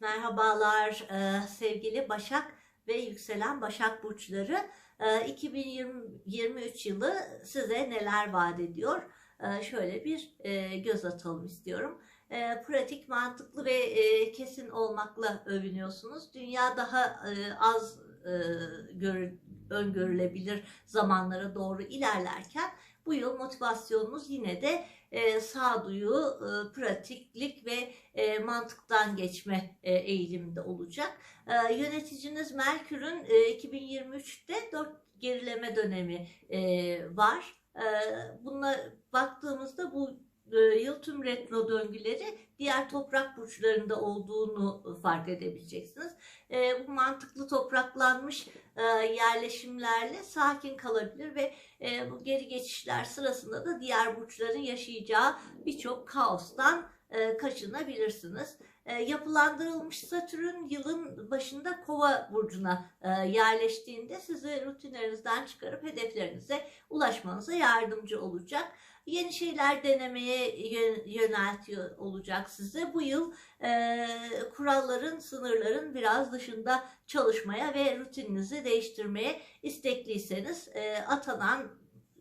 Merhabalar e, sevgili Başak ve yükselen Başak burçları. E, 2023 yılı size neler vaat ediyor? E, şöyle bir e, göz atalım istiyorum. E, pratik, mantıklı ve e, kesin olmakla övünüyorsunuz. Dünya daha e, az e, gör, öngörülebilir zamanlara doğru ilerlerken bu yıl motivasyonunuz yine de e, sağduyu, e, pratiklik ve e, mantıktan geçme e, eğiliminde olacak. E, yöneticiniz Merkür'ün e, 2023'te 4 gerileme dönemi e, var. E, buna baktığımızda bu yıl tüm retro döngüleri diğer toprak burçlarında olduğunu fark edebileceksiniz. E, bu mantıklı topraklanmış e, yerleşimlerle sakin kalabilir ve e, bu geri geçişler sırasında da diğer burçların yaşayacağı birçok kaostan e, kaçınabilirsiniz. E, yapılandırılmış Satürn yılın başında Kova burcuna e, yerleştiğinde sizi rutinlerinizden çıkarıp hedeflerinize ulaşmanıza yardımcı olacak. Yeni şeyler denemeye yö- yöneltiyor olacak size. Bu yıl e, kuralların, sınırların biraz dışında çalışmaya ve rutininizi değiştirmeye istekliyseniz e, atanan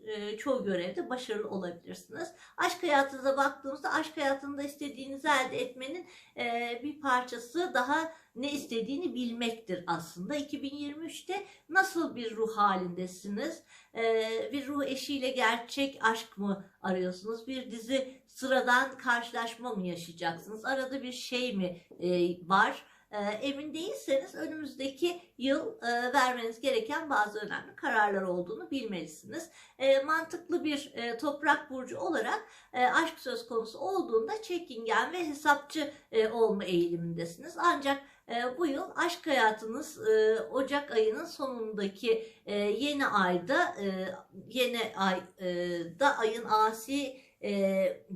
e, çoğu görevde başarılı olabilirsiniz. Aşk hayatınıza baktığımızda aşk hayatında istediğinizi elde etmenin e, bir parçası daha ne istediğini bilmektir aslında. 2023'te nasıl bir ruh halindesiniz? E, bir ruh eşiyle gerçek aşk mı arıyorsunuz? Bir dizi sıradan karşılaşma mı yaşayacaksınız? Arada bir şey mi e, var? E, emin değilseniz önümüzdeki yıl e, vermeniz gereken bazı önemli kararlar olduğunu bilmelisiniz. E, mantıklı bir e, toprak burcu olarak e, aşk söz konusu olduğunda çekingen ve hesapçı e, olma eğilimindesiniz. Ancak e, bu yıl aşk hayatınız e, Ocak ayının sonundaki e, yeni ayda yeni ayda ayın asi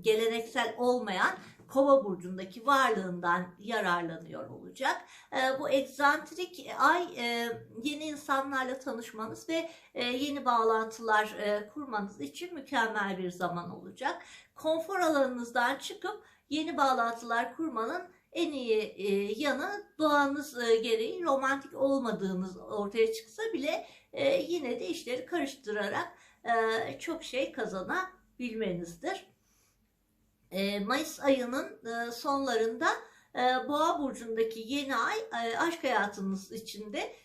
geleneksel olmayan Kova burcundaki varlığından yararlanıyor olacak. E, bu egzantrik ay e, yeni insanlarla tanışmanız ve e, yeni bağlantılar e, kurmanız için mükemmel bir zaman olacak. Konfor alanınızdan çıkıp yeni bağlantılar kurmanın en iyi yanı doğanız gereği romantik olmadığınız ortaya çıksa bile yine de işleri karıştırarak çok şey kazanabilmenizdir. E, Mayıs ayının e, sonlarında e, Boğa burcundaki yeni ay aşk hayatınız içinde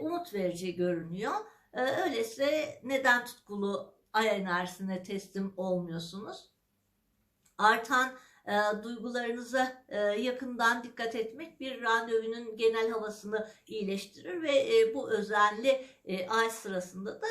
umut verici görünüyor. Öyleyse neden tutkulu ay enerjisine teslim olmuyorsunuz? Artan duygularınıza yakından dikkat etmek bir randevunun genel havasını iyileştirir ve bu özenli ay sırasında da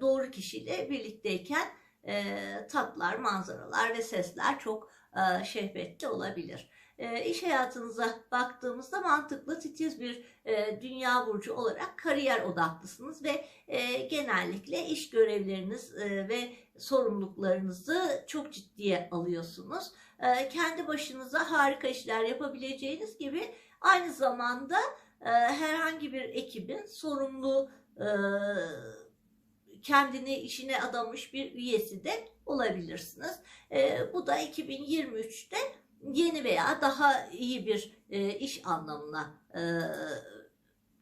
doğru kişiyle birlikteyken e, tatlar, manzaralar ve sesler çok e, şehvetli olabilir. E, iş hayatınıza baktığımızda mantıklı, titiz bir e, dünya burcu olarak kariyer odaklısınız ve e, genellikle iş görevleriniz e, ve sorumluluklarınızı çok ciddiye alıyorsunuz. E, kendi başınıza harika işler yapabileceğiniz gibi aynı zamanda e, herhangi bir ekibin sorumlu e, kendini işine adamış bir üyesi de olabilirsiniz. E, bu da 2023'te yeni veya daha iyi bir e, iş anlamına e,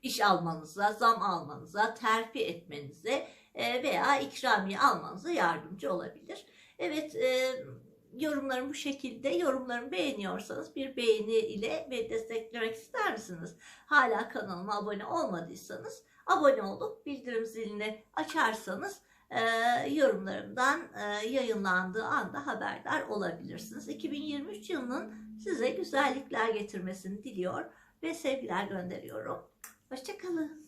iş almanıza, zam almanıza, terfi etmenize e, veya ikramiye almanıza yardımcı olabilir. Evet, e, yorumlarım bu şekilde. Yorumlarımı beğeniyorsanız bir beğeni ile beni desteklemek ister misiniz? Hala kanalıma abone olmadıysanız abone olup bildirim zilini açarsanız e, yorumlarımdan e, yayınlandığı anda haberdar olabilirsiniz. 2023 yılının size güzellikler getirmesini diliyor ve sevgiler gönderiyorum. Hoşçakalın.